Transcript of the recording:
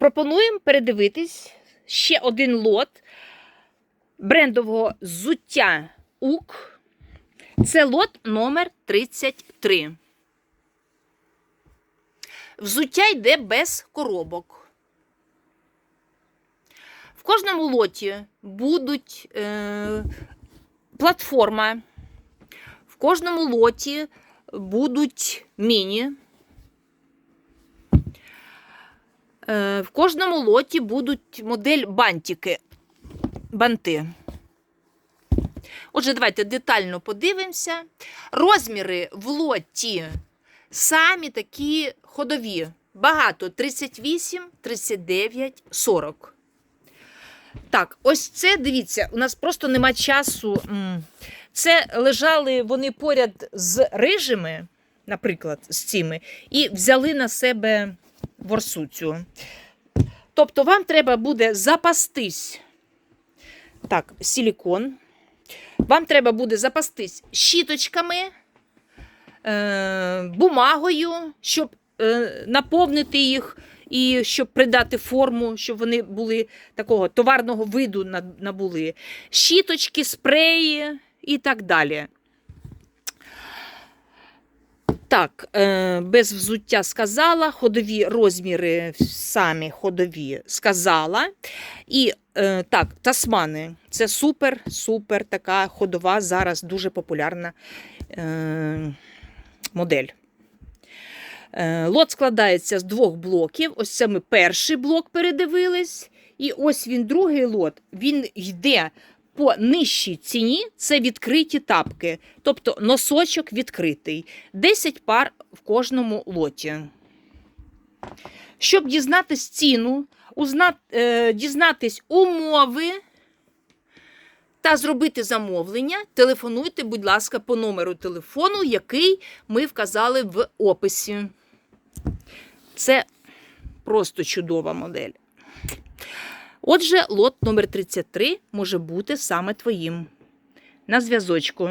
пропонуємо передивитись ще один лот брендового зуття УК. Це лот номер 33. Взуття йде без коробок. В кожному лоті будуть е, платформа, в кожному лоті будуть міні. Е, в кожному лоті будуть модель бантики. Банти. Отже, давайте детально подивимося. Розміри в лоті самі такі ходові. Багато 38, 39, 40. Так, ось це, дивіться, у нас просто нема часу. Це лежали вони поряд з рижими, наприклад, з цими, і взяли на себе ворсу цю. Тобто вам треба буде запастись. Так, силікон. Вам треба буде запастись щіточками, е, бумагою, щоб е, наповнити їх і щоб придати форму, щоб вони були такого товарного виду набули. Щіточки, спреї і так далі. Так, е, без взуття сказала, ходові розміри самі ходові сказала. І е, так, тасмани це супер, супер така ходова, зараз дуже популярна е, модель. Лот складається з двох блоків. Ось це ми перший блок передивились. І ось він, другий лот, він йде по нижчій ціні. Це відкриті тапки, тобто носочок відкритий. 10 пар в кожному лоті. Щоб дізнатись ціну, е, дізнатись умови та зробити замовлення, телефонуйте, будь ласка, по номеру телефону, який ми вказали в описі. Це просто чудова модель. Отже, лот номер 33 може бути саме твоїм. На зв'язочку.